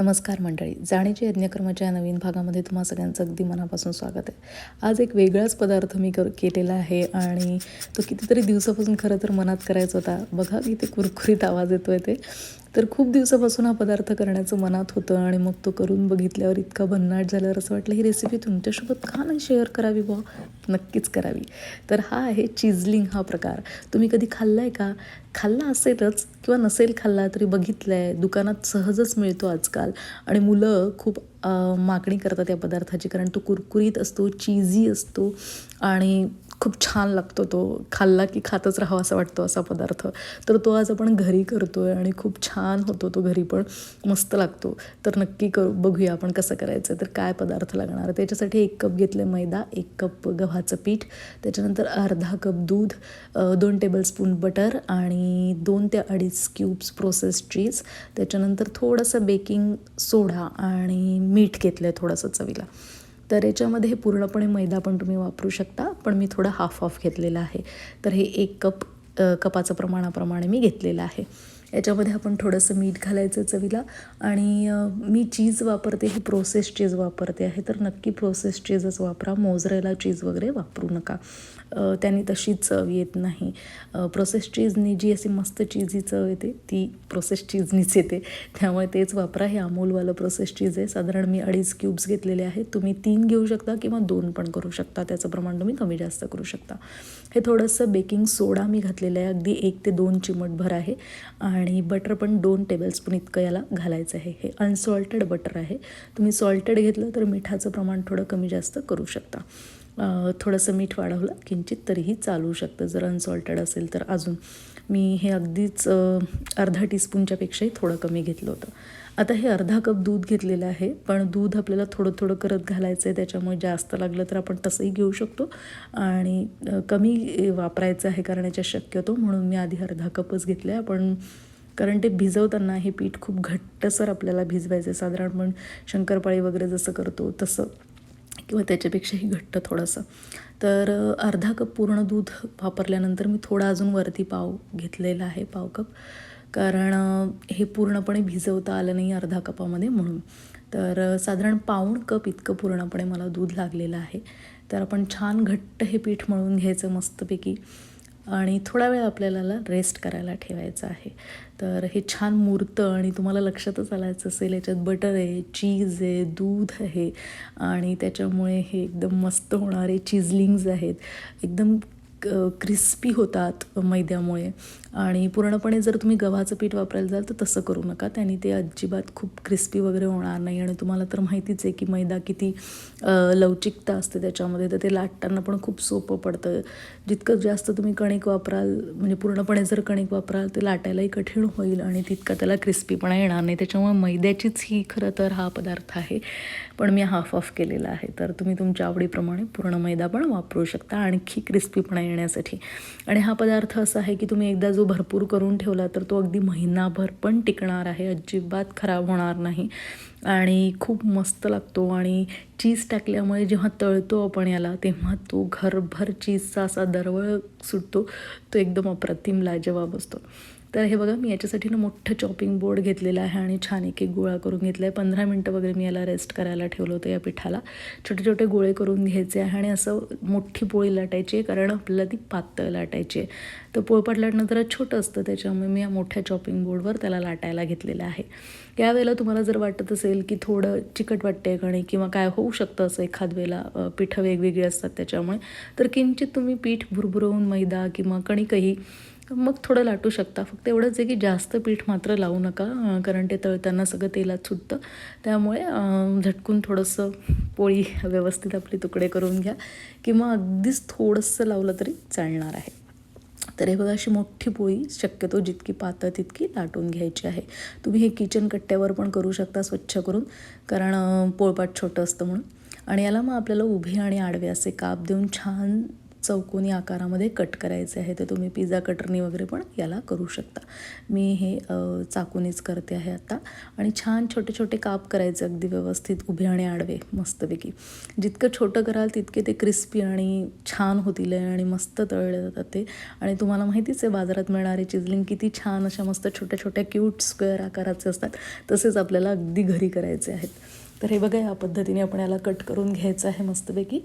नमस्कार मंडळी. जाणीच्या यज्ञकर्माच्या या नवीन भागामध्ये तुम्हा सगळ्यांचं अगदी मनापासून स्वागत आहे. आज एक वेगळाच पदार्थ मी कर केलेला आहे आणि तो कितीतरी दिवसापासून खरं तर मनात करायचा होता. बघा किती कुरकुरीत आवाज येतो आहे ते. तर खूप दिवसापासून हा पदार्थ करण्याचं मनात होतं आणि मग तो करून बघितल्यावर इतका भन्नाट झाल्यावर असं वाटलं ही रेसिपी तुमच्यासोबत का नाही शेअर करावी बुवा? नक्कीच करावी. तर हा आहे चिजलिंग हा प्रकार. तुम्ही कधी खाल्ला आहे का? खाल्ला असेलच किंवा नसेल खाल्ला तरी बघितलं आहे दुकानात सहजच मिळतो आजकाल. आणि मुलं खूप मागणी करतात या पदार्थाची कारण तो कुरकुरीत असतो चीझी असतो आणि खूप छान लागतो तो. खाल्ला की खातच राहावा असा वाटतो असा पदार्थ. तर तो आज आपण घरी करतो आहे आणि खूप छान होतो तो घरी पण. मस्त लागतो. तर नक्की करू बघूया आपण कसं करायचं. तर काय पदार्थ लागणार? त्याच्यासाठी एक कप घेतले मैदा एक कप गव्हाचं पीठ त्याच्यानंतर अर्धा कप दूध दोन टेबलस्पून बटर आणि दोन ते अडीच क्यूब्स प्रोसेस चीज त्याच्यानंतर थोडंसं बेकिंग सोडा आणि मीठ घेतलं आहे थोडंसं चवीला. तर याच्यामध्ये हे पूर्णपणे मैदा पण तुम्ही वापरू शकता पण मी थोडा हाफ ऑफ घेतलेला आहे. तर हे एक कप कपाचं प्रमाणाप्रमाणे मी घेतलेलं आहे. याच्यामध्ये आपण थोडंसं मीठ घालायचं चवीला. आणि मी चीज वापरते ही प्रोसेस चीज वापरते आहे. तर नक्की प्रोसेस चीजच वापरा. मोजरेला चीज वगैरे वापरू नका. त्याने तशी चव येत नाही. प्रोसेस चीजनी जी अशी मस्त चीजी चव येते ती प्रोसेस चीजनीच येते. त्यामुळे तेच वापरा. हे अमूलवालं प्रोसेस चीज आहे. साधारण मी अडीच क्यूब्स घेतलेले आहेत. तुम्ही तीन घेऊ शकता किंवा दोन पण करू शकता. त्याचं प्रमाण तुम्ही कमी जास्त करू शकता. हे थोडंसं बेकिंग सोडा मी घातलेलं आहे. अगदी एक ते दोन चिमटभर आहे. आणि आणि बटर पण दोन टेबलस्पून इतकं याला घालायचं आहे. हे अनसॉल्टेड बटर आहे. तुम्ही सॉल्टेड घेतलं तर मिठाचं प्रमाण थोडं कमी जास्त करू शकता. थोडंसं मीठ वाढवलं किंचित तरीही चालू शकतं. जर अनसॉल्टेड असेल तर अजून. मी हे अगदीच अर्धा टीस्पूनच्यापेक्षाही थोडं कमी घेतलं होतं. आता हे अर्धा कप दूध घेतलेलं आहे पण दूध आपल्याला थोडं थोडं करत घालायचं आहे त्याच्यामुळे जास्त लागलं तर आपण तसंही घेऊ शकतो. आणि कमी वापरायचं आहे करण्याच्या शक्यतो म्हणून मी आधी अर्धा कपच घेतलं आहे पण कारण ते भिजवताना हे पीठ खूप घट्टसर आपल्याला भिजवायचं आहे साधारण पण शंकरपाळी वगैरे जसं करतो तसं. किंवा त्याच्यापेक्षाही घट्ट थोडंसं. तर अर्धा कप पूर्ण दूध वापरल्यानंतर मी थोडा अजून वरती पाव घेतलेला आहे पाव कप. कारण हे पूर्णपणे भिजवता आलं नाही अर्धा कपामध्ये म्हणून. तर साधारण पाऊण कप इतकं पूर्णपणे मला दूध लागलेलं आहे. तर आपण छान घट्ट हे पीठ मळून घ्यायचं मस्तपैकी. आणि थोडा वेळ आपल्याला रेस्ट करायला ठेवायचं आहे. तर हे छान मुरतं आणि तुम्हाला लक्षातच आलायचं असेल याच्यात बटर आहे चीज आहे दूध आहे आणि त्याच्यामुळे हे एकदम मस्त होणारे चिजलिंग्ज आहेत. एकदम क्रिस्पी होतात मैद्यामुळे. आणि पूर्णपणे जर तुम्ही गव्हाचं पीठ वापरायला जाल तर तसं करू नका. त्याने ते अजिबात खूप क्रिस्पी वगैरे होणार नाही. आणि तुम्हाला तर माहितीच आहे की मैदा किती लवचिकता असते त्याच्यामध्ये. तर ते लाटताना पण खूप सोपं पडतं. जितकं जास्त तुम्ही कणिक वापराल म्हणजे पूर्णपणे जर कणिक वापराल ते लाटायलाही कठीण होईल आणि तितका त्याला क्रिस्पीपणा येणार नाही. त्याच्यामुळे मैद्याचीच ही खरं तर हा पदार्थ आहे. पण मी हाफ ऑफ केलेला आहे. तर तुम्ही तुमच्या आवडीप्रमाणे पूर्ण मैदा पण वापरू शकता. आणखी क्रिस्पीपणा येण्यासाठी. आणि हा पदार्थ असा आहे की तुम्ही एकदा जो भरपूर करून ठेवला तर तो अगदी महिनाभर पण टिकणार आहे. अजिबात खराब होणार नाही. आणि खूप मस्त लागतो. आणि चीज टाकल्यामुळे जेव्हा तळतो आपण याला तेव्हा तो घरभर चीजचा असा दरवळ सुटतो. तो एकदम अप्रतिम लाजवाब असतो. तर हे बघा मी याच्यासाठी ना मोठं चॉपिंग बोर्ड घेतलेलं आहे आणि छान एक एक गोळा करून घेतला आहे पंधरा मिनटं वगैरे मी याला रेस्ट करायला ठेवलं होतं या पिठाला. छोटे छोटे गोळे करून घ्यायचे आहे आणि असं मोठी पोळी लाटायची आहे कारण आपल्याला ती पातळ लाटायची आहे. तर पोळपाट लाटणं जरा छोटं असतं त्याच्यामुळे मी या मोठ्या चॉपिंग बोर्डवर त्याला लाटायला घेतलेलं आहे. यावेळेला तुम्हाला जर वाटत असेल की थोडं चिकट वाटते कणी किंवा काय होऊ शकतं असं एखाद वेळेला पिठं वेगवेगळी असतात त्याच्यामुळे तर किंचित तुम्ही पीठ भुरभुरवून मैदा किंवा कणिकही मग थोडं लाटू शकता. फक्त एवढंच आहे की जास्त पीठ मात्र लावू नका कारण ते तळताना सगळं तेलात सुटतं. त्यामुळे झटकून थोडंसं पोळी व्यवस्थित आपले तुकडे करून घ्या किंवा अगदीच थोडंसं लावलं तरी चालणार आहे. तर हे बघा अशी मोठी पोळी शक्यतो जितकी पातळ तितकी लाटून घ्यायची आहे. तुम्ही हे किचन कट्ट्यावर पण करू शकता स्वच्छ करून कारण पोळपाट छोटं असतं म्हणून. आणि याला मग आपल्याला उभे आणि आडवे असे काप देऊन छान चौकोनी आकारामध्ये कट करायचे आहे तर तुम्ही पिझ्झा कटरनी वगैरे पण याला करू शकता. मी हे चाकूनीच करते आहे आता. आणि छान छोटे छोटे काप करायचे अगदी व्यवस्थित उभे आणि आडवे मस्तपैकी. जितकं छोटं कराल तितके ते क्रिस्पी आणि छान होतील आणि मस्त तळले जातात ते. आणि तुम्हाला माहितीच आहे बाजारात मिळणारे चिजलिंग किती छान अशा मस्त छोट्या छोट्या क्यूट स्क्वेअर आकाराचे असतात. तसेच आपल्याला अगदी घरी करायचे आहेत. तर हे बघा या पद्धतीने आपण याला कट करून घ्यायचं आहे मस्तपैकी.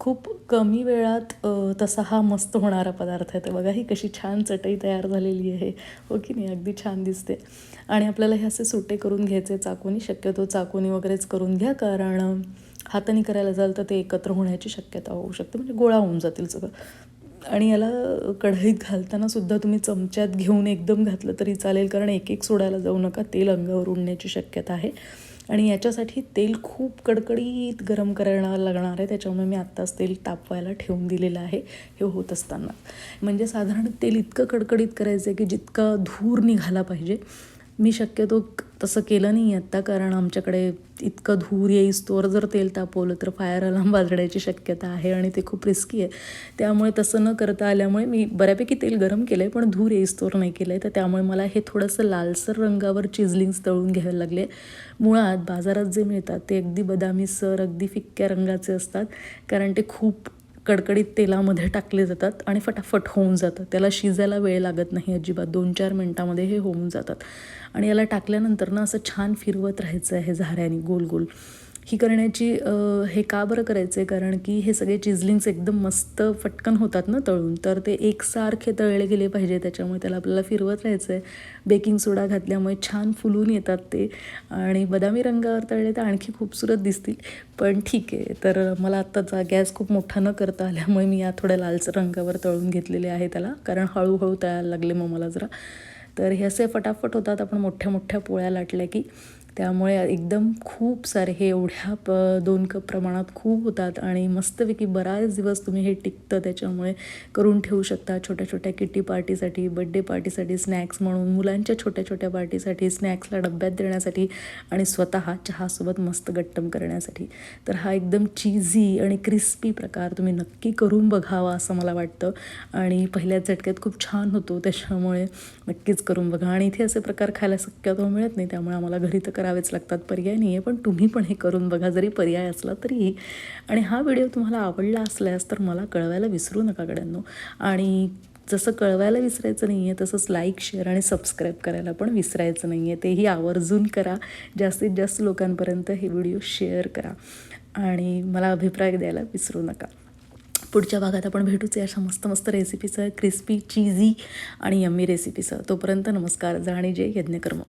खूप कमी वेळात तसा हा मस्त होणारा पदार्थ आहे. तर बघा ही कशी छान चटई तयार झालेली आहे. हो की नाही? अगदी छान दिसते. आणि आपल्याला हे असे सुटे करून घ्यायचे चाकूनी. शक्यतो चाकूनी वगैरेच करून घ्या कारण हाताने करायला जाल तर ते एकत्र होण्याची शक्यता होऊ शकते. म्हणजे गोळा होऊन जातील सगळं. आणि याला कढईत घालताना सुद्धा तुम्ही चमच्यात घेऊन एकदम घातलं तरी चालेल कारण एक एक सोडायला जाऊ नका. तेल अंगावर उडण्याची शक्यता आहे. आणि याच्यासाठी तेल खूप कडकडीत गरम करायला लागणार आहे. त्याच्यामुळे मी आत्ताच तेल तापवायला ठेवून दिलेलं आहे. हे होत असताना. म्हणजे साधारण तेल इतकं कडकडीत करायचं आहे की जितका धूर निघाला पाहिजे. मी शक्यतो तसं केलं नाही आत्ता कारण आमच्याकडे इतकं धूर येईस्तोवर जर तेल तापवलं तर फायर अलार्म वाजण्याची शक्यता आहे आणि ते खूप रिस्की आहे. त्यामुळे तसं न करता आल्यामुळे मी बऱ्यापैकी तेल गरम केलं आहे पण धूर येईस्तोवर नाही केलं आहे तर त्यामुळे मला हे थोडंसं लालसर रंगावर चिजलिंग्स तळून घ्यायला लागले. मुळात बाजारात जे मिळतात ते अगदी बदामीसर अगदी फिक्क्या रंगाचे असतात कारण ते खूप कडकडीत तेलामध्ये टाकले जातात आणि फटाफट होऊन जातात त्याला शिजायला वेळ लागत नाही अजिबात. दोन चार मिनटामध्ये हे होऊन जातात. आणि याला टाकल्यानंतर ना असं छान फिरवत राहायचं आहे झाऱ्याने गोल गोल. ही करण्याची हे का बरं करायचं आहे कारण की हे सगळे चिजलिंग्स एकदम मस्त फटकन होतात ना तळून. तर ते एकसारखे तळले गेले पाहिजे त्याच्यामुळे त्याला आपल्याला फिरवत राहायचं आहे बेकिंग सोडा घातल्यामुळे छान फुलून येतात ते. आणि बदामी रंगावर तळले तर आणखी खूपसूरत दिसतील. पण ठीक आहे. तर मला आत्ताचा गॅस खूप मोठा न करता आल्यामुळे मी या थोड्या लालच रंगावर तळून घेतलेले आहे त्याला. कारण हळूहळू तळायला लागले मग मला जरा. तर हे असे फटाफट होतात. आपण मोठ्या मोठ्या पोळ्या लाटल्या की त्यामुळे एकदम खूप सारे हे एवढ्या प दोन कप प्रमाणात खूप होतात आणि मस्तपैकी बराच दिवस तुम्ही हे टिकतं त्याच्यामुळे करून ठेवू शकता. छोट्या छोट्या किटी पार्टीसाठी बड्डे पार्टीसाठी स्नॅक्स म्हणून मुलांच्या छोट्या छोट्या पार्टीसाठी स्नॅक्सला डब्यात देण्यासाठी आणि स्वतः चहासोबत मस्त गट्टम करण्यासाठी. तर हा एकदम चीझी आणि क्रिस्पी प्रकार तुम्ही नक्की करून बघावा असं मला वाटतं. आणि पहिल्याच झटक्यात खूप छान होतो त्याच्यामुळे नक्कीच करून बघा. आणि इथे असे प्रकार खायला शक्यतो मिळत नाही त्यामुळे आम्हाला घरी तर करावेच लागतात. पर्याय नाही आहे पण तुम्ही पण हे करून बघा. जरी पर्याय असला तरीही. आणि हा व्हिडिओ तुम्हाला आवडला असल्यास तर मला कळवायला विसरू नका गड्यांनो. आणि जसं कळवायला विसरायचं नाही आहे तसंच लाईक शेअर आणि सबस्क्राईब करायला पण विसरायचं नाही आहे तेही आवर्जून करा. जास्तीत जास्त लोकांपर्यंत हे व्हिडिओ शेअर करा. आणि मला अभिप्राय द्यायला विसरू नका. पुढच्या भागात आपण भेटूच अशा मस्त मस्त रेसिपीचं क्रिस्पी चीझी आणि यम्मी रेसिपीचं तोपर्यंत नमस्कार. जाणी जे यज्ञकर्म.